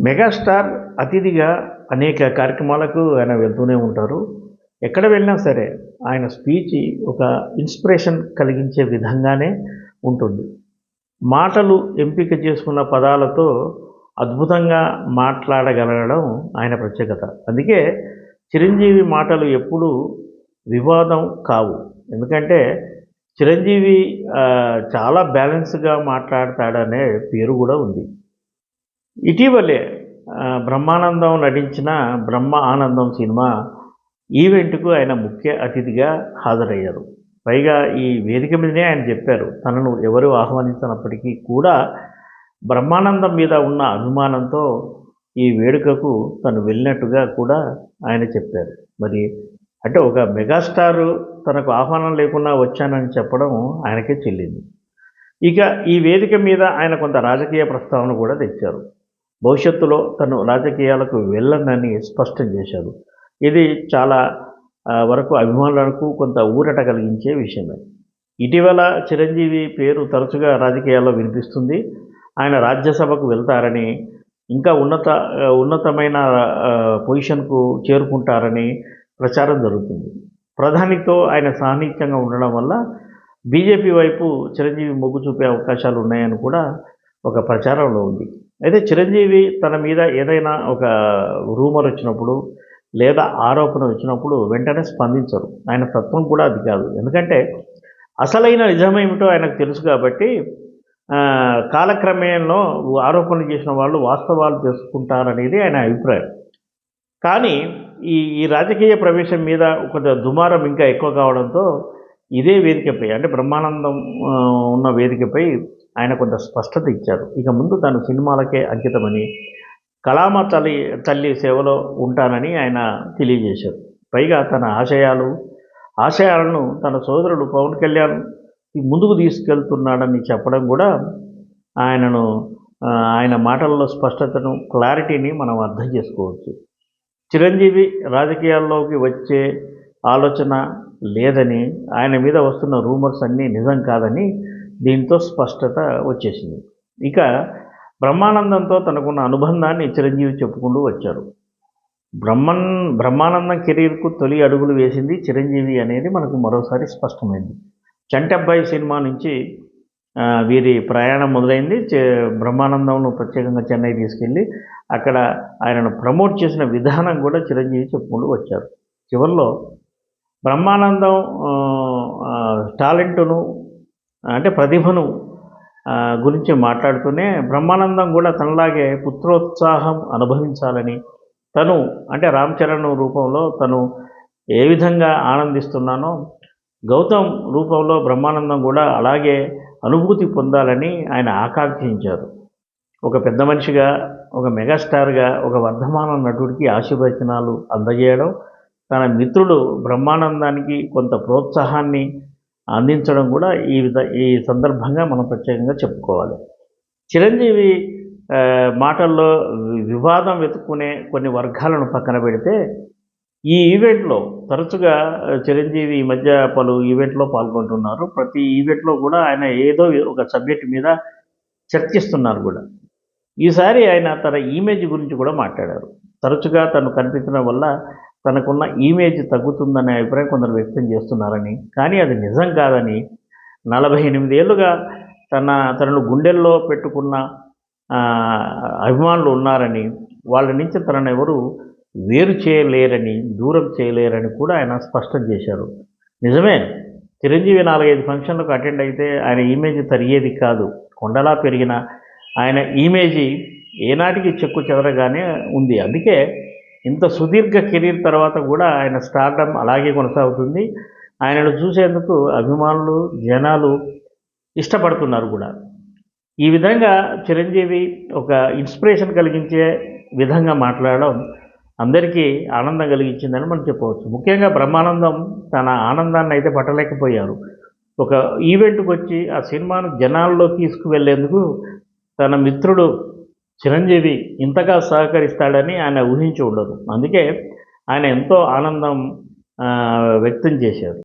Megastar అతిథిగా అనేక కార్యక్రమాలకు ఆయన వెళ్తూనే ఉంటారు. ఎక్కడ వెళ్ళినా సరే ఆయన స్పీచ్ ఒక ఇన్స్పిరేషన్ కలిగించే విధంగానే ఉంటుంది. మాటలు ఎంపిక చేసుకున్న పదాలతో అద్భుతంగా మాట్లాడగలగడం ఆయన ప్రత్యేకత. అందుకే చిరంజీవి మాటలు ఎప్పుడూ వివాదం కావు. ఎందుకంటే చిరంజీవి చాలా బ్యాలెన్స్గా మాట్లాడతాడనే పేరు కూడా ఉంది. ఇటీవలే బ్రహ్మానందం నటించిన బ్రహ్మ ఆనందం సినిమా ఈవెంట్కు ఆయన ముఖ్య అతిథిగా హాజరయ్యారు. పైగా ఈ వేదిక మీదనే ఆయన చెప్పారు. తనను ఎవరు ఆహ్వానించినప్పటికీ కూడా బ్రహ్మానందం మీద ఉన్న అభిమానంతో ఈ వేడుకకు తను వెళ్ళినట్టుగా కూడా ఆయన చెప్పారు. మరి అంటే ఒక మెగాస్టార్ తనకు ఆహ్వానం లేకుండా వచ్చానని చెప్పడం ఆయనకే చెల్లింది. ఇక ఈ వేదిక మీద ఆయన కొంత రాజకీయ ప్రస్తావన కూడా తెచ్చారు. భవిష్యత్తులో తను రాజకీయాలకు వెళ్ళనని స్పష్టం చేశారు ఇది చాలా వరకు అభిమానులకు కొంత ఊరట కలిగించే విషయమే. ఇటీవల చిరంజీవి పేరు తరచుగా రాజకీయాల్లో వినిపిస్తుంది. ఆయన రాజ్యసభకు వెళ్తారని ఇంకా ఉన్నత ఉన్నతమైన పొజిషన్కు చేరుకుంటారని ప్రచారం జరుగుతుంది. ప్రధానితో ఆయన సాన్నిహిత్యంగా ఉండడం వల్ల బీజేపీ వైపు చిరంజీవి మొగ్గు చూపే అవకాశాలు ఉన్నాయని కూడా ఒక ప్రచారంలో ఉంది. అయితే చిరంజీవి తన మీద ఏదైనా ఒక రూమర్ వచ్చినప్పుడు లేదా ఆరోపణ వచ్చినప్పుడు వెంటనే స్పందించరు. ఆయన తత్వం కూడా అది కాదు. ఎందుకంటే అసలైన నిజమేమిటో ఆయనకు తెలుసు కాబట్టి కాలక్రమేణలో ఆరోపణలు చేసిన వాళ్ళు వాస్తవాలు తెలుసుకుంటారనేది ఆయన అభిప్రాయం. కానీ ఈ ఈ రాజకీయ ప్రవేశం మీద కొంత దుమారం ఇంకా ఎక్కువ కావడంతో ఇదే వేదికపై అంటే బ్రహ్మానందం ఉన్న వేదికపై ఆయన కొంత స్పష్టత ఇచ్చారు. ఇక ముందు తను సినిమాలకే అంకితమని కళామ తల్లి తల్లి సేవలో ఉంటానని ఆయన తెలియజేశారు. పైగా తన ఆశయాలు ఆశయాలను తన సోదరుడు పవన్ కళ్యాణ్ ముందుకు తీసుకెళ్తున్నాడని చెప్పడం కూడా ఆయనను ఆయన మాటల్లో స్పష్టతను క్లారిటీని మనం అర్థం చేసుకోవచ్చు. చిరంజీవి రాజకీయాల్లోకి వచ్చే ఆలోచన లేదని ఆయన మీద వస్తున్న రూమర్స్ అన్నీ నిజం కాదని దీంతో స్పష్టత వచ్చేసింది. ఇక బ్రహ్మానందంతో తనకున్న అనుబంధాన్ని చిరంజీవి చెప్పుకుంటూ వచ్చారు. బ్రహ్మన్ బ్రహ్మానందం కెరీర్కు తొలి అడుగులు వేసింది చిరంజీవి అనేది మనకు మరోసారి స్పష్టమైంది. చంటబ్బాయి సినిమా నుంచి వీరి ప్రయాణం మొదలైంది. చే- బ్రహ్మానందంను ప్రత్యేకంగా చెన్నై తీసుకెళ్ళి అక్కడ ఆయనను ప్రమోట్ చేసిన విధానం కూడా చిరంజీవి చెప్పుకుంటూ వచ్చారు. చివరిలో బ్రహ్మానందం టాలెంట్ను టాలెంటును అంటే ప్రతిభను గురించి మాట్లాడుతూనే బ్రహ్మానందం కూడా తనలాగే పుత్రోత్సాహం అనుభవించాలని తను అంటే రామ్ చరణ్ రూపంలో తను ఏ విధంగా ఆనందిస్తున్నానో గౌతమ్ రూపంలో బ్రహ్మానందం కూడా అలాగే అనుభూతి పొందాలని ఆయన ఆకాంక్షించారు. ఒక పెద్ద మనిషిగా ఒక మెగాస్టార్గా ఒక వర్ధమాన నటుడికి ఆశీర్వచనాలు అందజేయడం తన మిత్రుడు బ్రహ్మానందానికి కొంత ప్రోత్సాహాన్ని అందించడం కూడా ఈ విధ ఈ సందర్భంగా మనం ప్రత్యేకంగా చెప్పుకోవాలి. చిరంజీవి మాటల్లో వివాదం వెతుక్కునే కొన్ని వర్గాలను పక్కన పెడితే ఈ ఈవెంట్లో తరచుగా చిరంజీవి ఈ మధ్య పలు ఈవెంట్లో పాల్గొంటున్నారు. ప్రతి ఈవెంట్లో కూడా ఆయన ఏదో ఒక సబ్జెక్ట్ మీద చర్చిస్తున్నారు కూడా. ఈసారి ఆయన తన ఇమేజ్ గురించి కూడా మాట్లాడారు. తరచుగా తను కనిపించడం వల్ల తనకున్న ఇమేజ్ తగ్గుతుందనే అభిప్రాయం కొందరు వ్యక్తం చేస్తున్నారని. కానీ అది నిజం కాదని నలభై ఎనిమిది ఏళ్ళుగా తన తనను గుండెల్లో పెట్టుకున్న అభిమానులు ఉన్నారని వాళ్ళ నుంచి తనను ఎవరు వేరు చేయలేరని దూరం చేయలేరని కూడా ఆయన స్పష్టం చేశారు. నిజమే చిరంజీవి నాలుగైదు ఫంక్షన్లకు అటెండ్ అయితే ఆయన ఇమేజ్ తరిగేది కాదు. కొండలా పెరిగిన ఆయన ఇమేజీ ఏనాటికి చెక్కు చెదరగానే ఉంది. అందుకే ఇంత సుదీర్ఘ కెరీర్ తర్వాత కూడా ఆయన స్టార్డమ్ అలాగే కొనసాగుతుంది. ఆయనను చూసేందుకు అభిమానులు జనాలు ఇష్టపడుతున్నారు కూడా. ఈ విధంగా చిరంజీవి ఒక ఇన్స్పిరేషన్ కలిగించే విధంగా మాట్లాడడం అందరికీ ఆనందం కలిగించిందని మనం చెప్పవచ్చు. ముఖ్యంగా బ్రహ్మానందం తన ఆనందాన్ని అయితే పట్టలేకపోయారు. ఒక ఈవెంట్కి వచ్చి ఆ సినిమాను జనాల్లో తీసుకువెళ్ళేందుకు తన మిత్రుడు చిరంజీవి ఇంతగా సహకరిస్తాడని ఆయన ఊహించి ఉండదు. అందుకే ఆయన ఎంతో ఆనందం వ్యక్తం చేశారు.